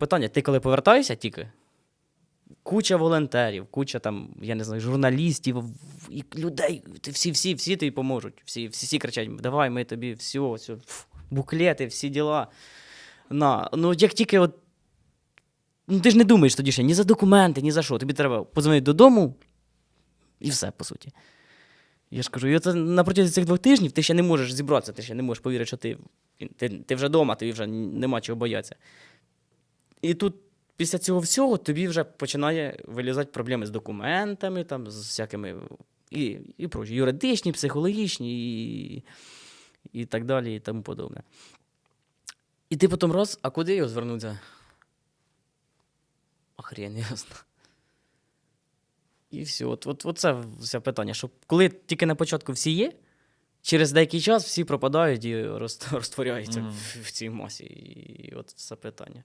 питання: ти коли повертаєшся тільки? Куча волонтерів, куча там, я не знаю, журналістів, і людей, всі, всі, всі тобі поможуть. Всі, всі, всі кричать: давай, ми тобі все, все буклети, всі діла. На. Ну, як тільки от. Ну, ти ж не думаєш тоді ще ні за документи, ні за що. Тобі треба подзвонити додому і все, по суті. Я ж кажу, і оце на протязі цих двох тижнів ти ще не можеш зібратися, ти ще не можеш повірити, що ти, ти, ти вже вдома, тобі вже нема чого боятися. І тут після цього всього тобі вже починає вилізати проблеми з документами, там, з всякими і, і прочі, юридичні, психологічні і, і так далі, і тому подобне. І ти потім раз, а куди його звернутися? А хрен ясно. І все. От, от, от це все питання. Що коли тільки на початку всі є, через деякий час всі пропадають і роз- розтворяються Мгм. в, в цій масі. І от все питання.